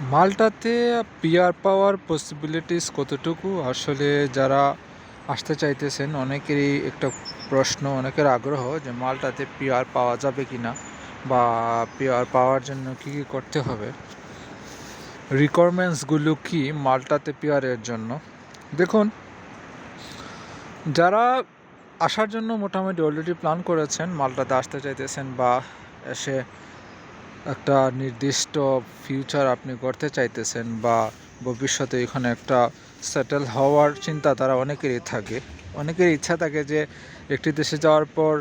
মাল্টাতে PR পাওয়ার possibilities কতটুকু? আসলে যারা আসতে চাইতেছেন, অনেকেরই একটা প্রশ্ন, অনেকের আগ্রহ যে মালটাতে পিআর পাওয়া যাবে কি না বা পিআর পাওয়ার জন্য কী কী করতে হবে। রিকোয়ারমেন্টসগুলো কি মালটাতে পিআরের জন্য? দেখুন, যারা আসার জন্য মোটামুটি অলরেডি প্ল্যান করেছেন, মালটাতে আসতে চাইতেছেন বা এসে একটা নির্দিষ্ট ফিউচার আপনি করতে চাইতেছেন বা ভবিষ্যতে এখানে একটা সেটেল হওয়ার চিন্তা তারা অনেকেরই থাকে। অনেকের ইচ্ছা থাকে যে একটি দেশে যাওয়ার পর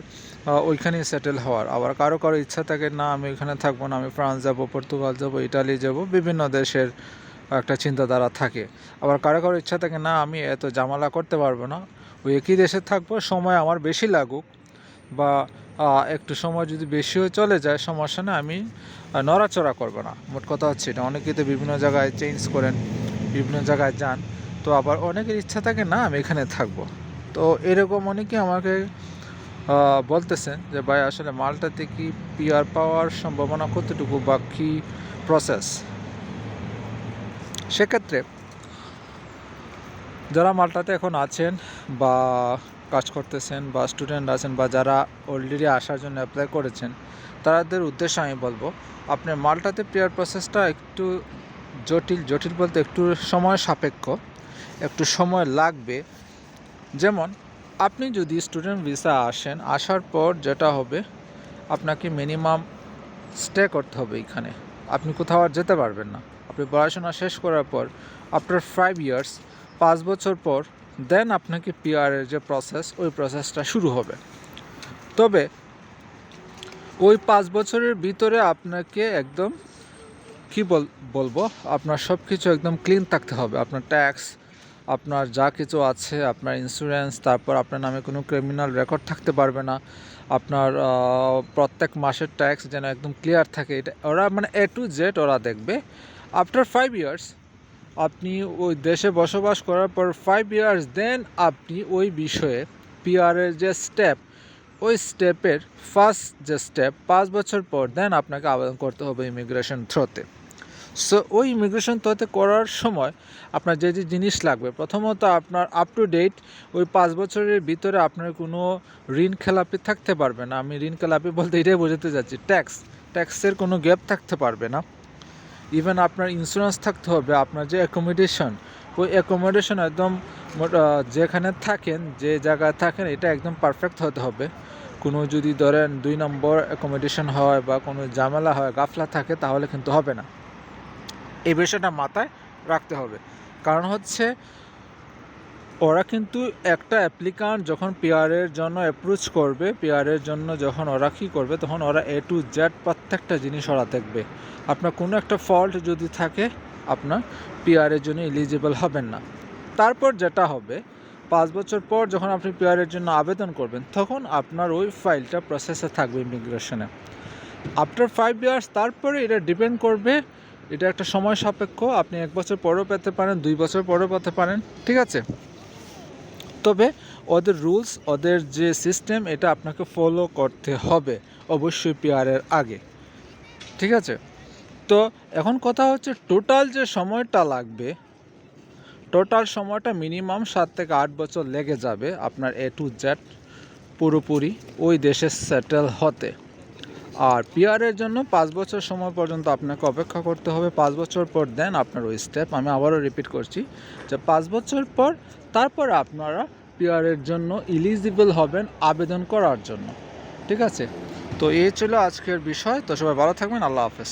ওইখানেই সেটেল হওয়ার। আবার কারও কারও ইচ্ছা থাকে, না, আমি ওইখানে থাকব না, আমি ফ্রান্স যাব, পর্তুগাল যাব, ইটালি যাব, বিভিন্ন দেশের একটা চিন্তাধারা থাকে। আবার কারও কারও ইচ্ছা থাকে, না, আমি এত জামালা করতে পারব না। ওই একই দেশে থাকব, সময় আমার বেশি লাগুক। বা একটু সময় যদি বেশিও চলে যায়, সমস্যা না আমি নড়াচড়া করব না। মোট কথা হচ্ছে এটা। অনেকেই তো বিভিন্ন জায়গায় চেঞ্জ করেন, বিভিন্ন জায়গায় যান। তো আবার অনেকের ইচ্ছা থাকে না, আমি এখানে থাকব। তো এরকম অনেকে আমাকে বলতেছেন যে, ভাই, আসলে মালটাতে কি পিআর পাওয়ার সম্ভাবনা কতটুকু বা কী প্রসেস সেক্ষেত্রে, যারা মালটাতে এখন আছেন বা কাজ করতেছেন বা স্টুডেন্ট আছেন বা যারা অলরেডি আসার জন্য অ্যাপ্লাই করেছেন, তাদের উদ্দেশ্যে আমি বলব আপনি মালটাতে প্রেয়ার প্রসেসটা একটু জটিল জটিল বলতে একটু সময় সাপেক্ষ, একটু সময় লাগবে। যেমন, আপনি যদি স্টুডেন্ট ভিসা আসেন, আসার পর যেটা হবে, আপনাকে মিনিমাম স্টে করতে হবে এখানে। আপনি কোথাও আর যেতে পারবেন না। আপনি পড়াশোনা শেষ করার পর আফটার ফাইভ ইয়ার্স পাঁচ বছর পর দেন আপনাকে পিআরের যে প্রসেস ওই প্রসেসটা শুরু হবে। তবে, ওই পাঁচ বছরের ভিতরে আপনাকে একদম, কি বল, বলব? আপনার সব কিছু একদম ক্লিন থাকতে হবে। আপনার ট্যাক্স আপনার যা কিছু আছে, আপনার ইন্স্যুরেন্স তারপর আপনার নামে কোনো ক্রিমিনাল রেকর্ড থাকতে পারবে না। আপনার প্রত্যেক মাসের ট্যাক্স যেন একদম ক্লিয়ার থাকে। এটা, ওরা মানে এ টু জেড ওরা দেখবে। আফটার ফাইভ ইয়ার্স আপনি ওই দেশে বসবাস করার পর ফাইভ ইয়ার্স দেন আপনি ওই বিষয়ে পিআরের যে স্টেপ ওই স্টেপের ফার্স্ট যে স্টেপ পাঁচ বছর পর দেন আপনাকে আবেদন করতে হবে ইমিগ্রেশন থ্রোতে সো ওই ইমিগ্রেশন থ্রোতে করার সময় আপনার যে যে জিনিস লাগবে, প্রথমত আপনার আপ টু ডেট ওই পাঁচ বছরের ভিতরে আপনার কোনো ঋণ খেলাপি থাকতে পারবে না। আমি ঋণ খেলাপি বলতে এটাই বোঝাতে যাচ্ছি ট্যাক্স ট্যাক্সের কোনো গ্যাপ থাকতে পারবে না। ইভেন আপনার ইন্স্যুরেন্স থাকতে হবে, আপনার যে অ্যাকোমোডেশন ওই অ্যাকোমোডেশন একদম যেখানে থাকেন, যে জায়গায় থাকেন, এটা একদম পারফেক্ট হতে হবে। কোনো যদি ধরেন দুই নম্বর অ্যাকোমোডেশন হয় বা কোনো ঝামেলা হয়, গাফলা থাকে, তাহলে কিন্তু হবে না। এই বিষয়টা মাথায় রাখতে হবে। কারণ হচ্ছে ওরা কিন্তু একটা অ্যাপ্লিকান্ট যখন পিআরের জন্য অ্যাপ্রোচ করবে পিআরের জন্য যখন ওরা কী করবে, তখন ওরা এ টু জেড প্রত্যেকটা জিনিস ওরা দেখবে। আপনার কোনো একটা ফল্ট যদি থাকে, আপনার পিআরের জন্য এলিজিবল হবেন না। তারপর যেটা হবে, পাঁচ বছর পর যখন আপনি পিআরের জন্য আবেদন করবেন, তখন আপনার ওই ফাইলটা প্রসেসে থাকবে ইমিগ্রেশনে আফটার ফাইভ ইয়ার্স তারপরে এটা ডিপেন্ড করবে, এটা একটা সময় সাপেক্ষ, আপনি এক বছর পরেও পেতে পারেন, দুই বছর পরেও পেতে পারেন, ঠিক আছে? তবে ওদের রুলস, ওদের যে সিস্টেম, এটা আপনাকে ফলো করতে হবে অবশ্যই পেয়ারের আগে। ঠিক আছে? তো এখন কথা হচ্ছে টোটাল যে সময়টা লাগবে টোটাল সময়টা মিনিমাম সাত থেকে আট বছর লেগে যাবে আপনার এ টু জেড পুরোপুরি ওই দেশে সেটেল হতে। আর পিআরের জন্য পাঁচ বছর সময় পর্যন্ত আপনাকে অপেক্ষা করতে হবে। পাঁচ বছর পর দেন আপনার ওই স্টেপ আমি আবারও রিপিট করছি যে পাঁচ বছর পর তারপর আপনারা পিআরের জন্য ইলিজিবল হবেন আবেদন করার জন্য। ঠিক আছে? তো এই ছিল আজকের বিষয়। তো সবাই ভালো থাকবেন। আল্লাহ হাফেজ।